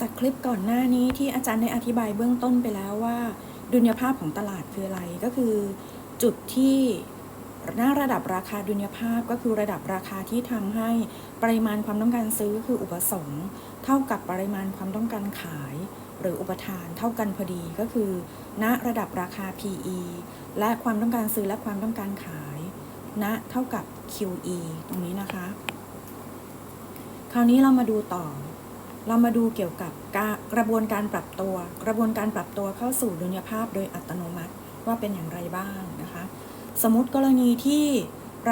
จากคลิปก่อนหน้านี้ที่อาจารย์ได้อธิบายเบื้องต้นไปแล้วว่า ดุลยภาพของตลาดคืออะไรก็คือ จุดที่หน้าระดับราคาดุลยภาพก็คือระดับราคาที่ทำให้ปริมาณความต้องการซื้อคืออุปสงค์ เท่ากับปริมาณความต้องการขาย หรืออุปทานเท่ากันพอดีก็คือ ณระดับราคา PE และความต้องการซื้อและความต้องการขาย ณเท่ากับ QE ตรงนี้นะคะ คราวนี้เรามาดูต่อ เรามาดูเกี่ยวกับกกระบวนการปรับตัว กระบวนการปรับตัวเข้าสู่ดุลยภาพโดยอัตโนมัติว่าเป็นอย่างไรบ้างนะคะ สมมติกรณีที่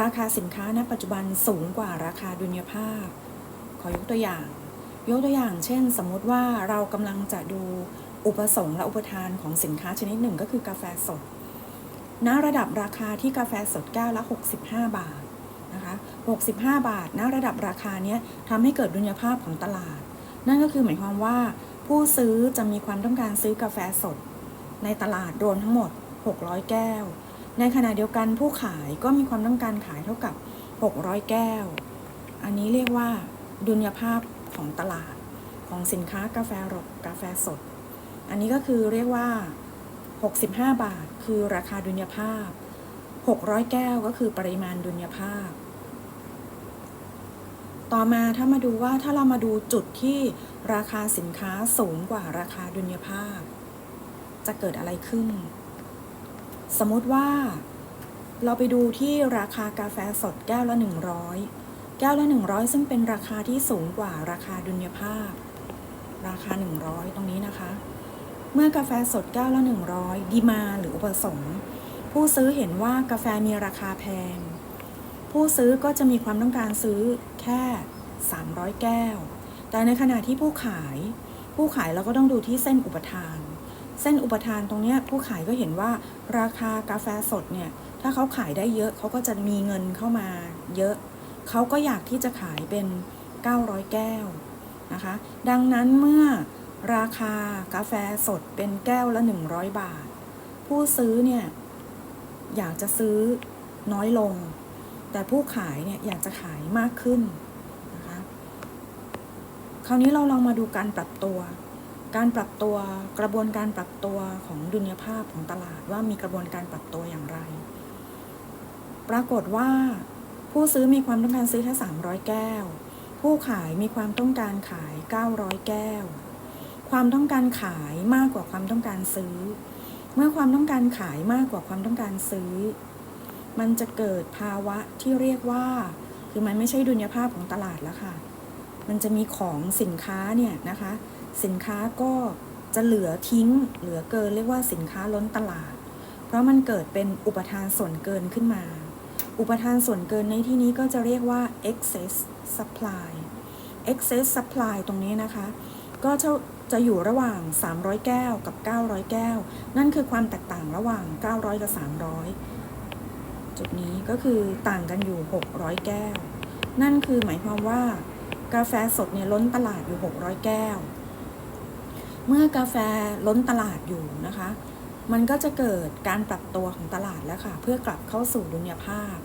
ราคาสินค้าณปัจจุบันสูงกว่าราคาดุลยภาพ ขอยกตัวอย่าง ยกตัวอย่าง เช่น สมมติว่าเรากำลังจะดูอุปสงค์และอุปทานของสินค้าชนิดหนึ่งก็คือกาแฟสด ณ ระดับราคาที่กาแฟสดแก้วละ 65 บาทนะคะ 65 บาท ณ ระดับราคาเนี้ยทำให้เกิดดุลยภาพของตลาด นั่นก็คือหมายความว่าผู้ซื้อจะมีความต้องการซื้อกาแฟสด ในตลาดรวมทั้งหมด 600 แก้ว ในขณะเดียวกันผู้ขายก็มีความต้องการขายเท่ากับ 600 แก้ว อันนี้เรียกว่าดุลยภาพของตลาดของสินค้ากาแฟรดกาแฟสด อันนี้ก็คือเรียกว่า 65 บาท คือราคาดุลยภาพ 600 แก้วก็คือปริมาณดุลยภาพ ต่อมาถ้ามาดูว่าถ้าเรามาดูจุดที่ราคาสินค้าสูงกว่าราคาดุลยภาพ จะเกิดอะไรขึ้น สมมติว่า เราไปดูที่ราคากาแฟสดแก้วละ 100 แก้วละ 100 ซึ่งเป็นราคาที่สูงกว่าราคาดุลยภาพ ราคา 100 ตรงนี้นะคะ เมื่อกาแฟสดแก้วละ 100 ดีมาหรืออุปสงค์ผู้ซื้อเห็นว่ากาแฟมีราคาแพง ผู้ซื้อก็จะมีความต้องการซื้อแค่ 300 แก้ว แต่ในขณะที่ผู้ขาย ผู้ขายเราก็ต้องดูที่เส้นอุปทาน เส้นอุปทานตรงนี้ผู้ขายก็เห็นว่าราคากาแฟสดเนี่ย ถ้าเขาขายได้เยอะเขาก็จะมีเงินเข้ามาเยอะ เขาก็อยากที่จะขายเป็น 900 แก้วนะคะ ดังนั้นเมื่อราคากาแฟสดเป็นแก้วละ 100 บาท ผู้ซื้อเนี่ย อยากจะซื้อน้อยลง แต่ผู้ขายเนี่ยอยากจะขายมากขึ้นนะคะคราวนี้เราลองมาดูการปรับตัว การปรับตัวกระบวนการปรับตัวของดุลยภาพของตลาดว่ามีกระบวนการปรับตัวอย่างไร ปรากฏว่าผู้ซื้อมีความต้องการซื้อแค่300 แก้ว ผู้ขายมีความต้องการขาย 900 แก้ว ความต้องการขายมากกว่าความต้องการซื้อ เมื่อความต้องการขายมากกว่าความต้องการซื้อ มันจะเกิดภาวะที่เรียกว่า คือมันไม่ใช่ดุลยภาพของตลาดแล้วค่ะ มันจะมีของสินค้าเนี่ยนะคะ สินค้าก็จะเหลือทิ้ง เหลือเกินเรียกว่าสินค้าล้นตลาด เพราะมันเกิดเป็นอุปทานส่วนเกินขึ้นมา อุปทานส่วนเกินในที่นี้ก็จะเรียกว่า excess supply excess supply ตรงนี้นะคะ ก็จะจะอยู่ระหว่าง 300 แก้วกับ 900 แก้ว นั่นคือความแตกต่างระหว่าง 900 กับ 300 จุดนี้ก็คือต่างกันอยู่ 600 แก้ว นั่นคือหมายความว่า กาแฟสดเนี่ยล้นตลาดอยู่ 600 แก้ว เมื่อกาแฟล้นตลาดอยู่นะคะ มันก็จะเกิดการปรับตัวของตลาดแล้วค่ะ เพื่อกลับเข้าสู่ดุลยภาพ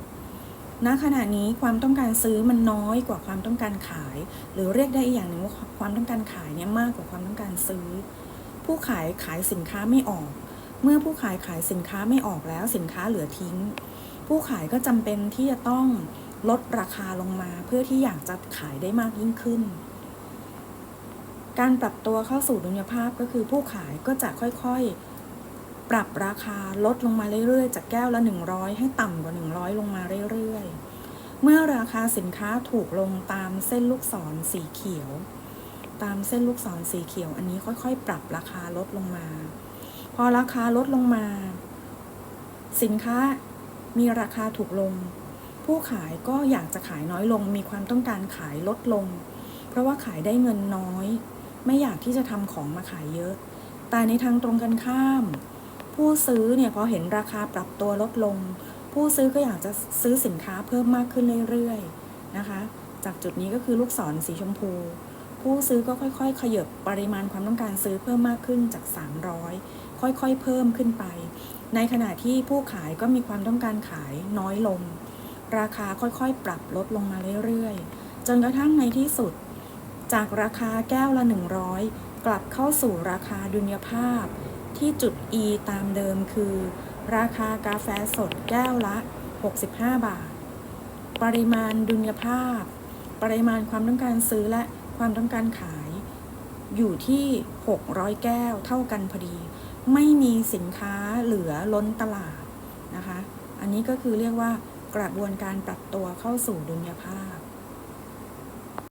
ณขณะนี้ความต้องการซื้อมันน้อยกว่าความต้องการขาย หรือเรียกได้อีกอย่างหนึ่งว่าความต้องการขายเนี่ยมากกว่าความต้องการซื้อ ผู้ขายขายสินค้าไม่ออก เมื่อผู้ขายขายสินค้าไม่ออกแล้วสินค้าเหลือทิ้ง ผู้ขายก็จำเป็นที่จะต้องลดราคาลงมา เพื่อที่อยากจะขายได้มากยิ่งขึ้น การปรับตัวเข้าสู่ดุลยภาพก็คือผู้ขายก็จะค่อยๆ ปรับราคาลดลงมาเรื่อยๆ จากแก้วละ 100 ให้ต่ำกว่า 100 ลงมาเรื่อยๆ เมื่อราคาสินค้าถูกลงตามเส้นลูกศรสีเขียว ตามเส้นลูกศรสีเขียวอันนี้ค่อยๆ ปรับราคาลดลงมา พอราคาลดลงมา สินค้า มีราคาถูกลง ผู้ขายก็อยากจะขายน้อยลง มีความต้องการขายลดลง เพราะว่าขายได้เงินน้อย ไม่อยากที่จะทำของมาขายเยอะ แต่ในทางตรงกันข้าม ผู้ซื้อเนี่ยพอเห็นราคาปรับตัวลดลง ผู้ซื้อก็อยากจะซื้อสินค้าเพิ่มมากขึ้นเรื่อยๆนะคะ จากจุดนี้ก็คือลูกศรสีชมพู ผู้ซื้อก็ค่อยๆ ขยับปริมาณความต้องการซื้อเพิ่มมากขึ้นจาก 300 ค่อยๆ เพิ่มขึ้นไป ในขณะที่ผู้ขายก็มีความต้องการขายน้อยลง ราคาค่อยๆ ปรับลดลงมาเรื่อยๆ จนกระทั่งในที่สุด จากราคาแก้วละ 100 กลับเข้าสู่ราคาดุลยภาพ ที่จุด E ตามเดิมคือ ราคากาแฟสดแก้วละ 65 บาท ปริมาณดุลยภาพ ปริมาณความต้องการซื้อและ ความต้องการขายอยู่ที่ 600 แก้วเท่ากันพอดี ไม่มีสินค้าเหลือล้นตลาดนะคะ อันนี้ก็คือเรียกว่ากระบวนการปรับตัวเข้าสู่ดุลยภาพ